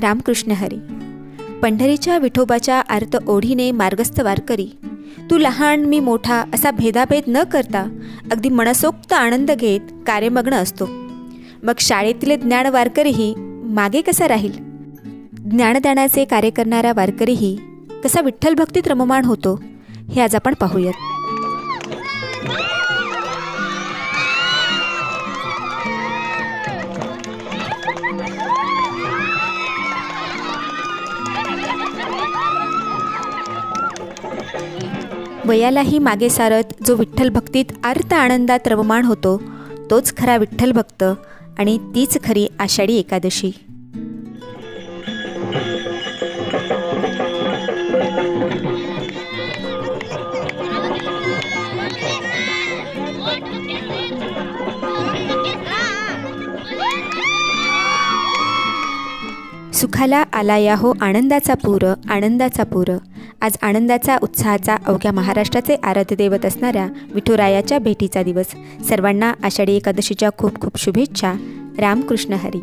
रामकृष्ण हरी. पंढरीच्या विठोबाच्या आर्त ओढीने मार्गस्थ वारकरी तू लहान मी मोठा असा भेदाभेद न करता अगदी मनसोक्त आनंद घेत कार्यमग्न असतो. मग शाळेतले ज्ञान वारकरीही मागे कसा राहील? ज्ञानदानाचे कार्य करणारा वारकरीही कसा विठ्ठल भक्तीत रममाण होतो हे आज आपण पाहूयात. वयालाही मागे सारत जो विठ्ठल भक्तीत आर्त आनंदात रवमान होतो तोच खरा विठ्ठल भक्त आणि तीच खरी आषाढी एकादशी. सुखाला आला या हो आनंदाचा पूर आनंदाचा पूर. आज आनंदाचा उत्साहाचा अवघ्या महाराष्ट्राचे आराध्य दैवत असणाऱ्या विठुरायाच्या भेटीचा दिवस. सर्वांना आषाढी एकादशीच्या खूप खूप शुभेच्छा. रामकृष्ण हरी.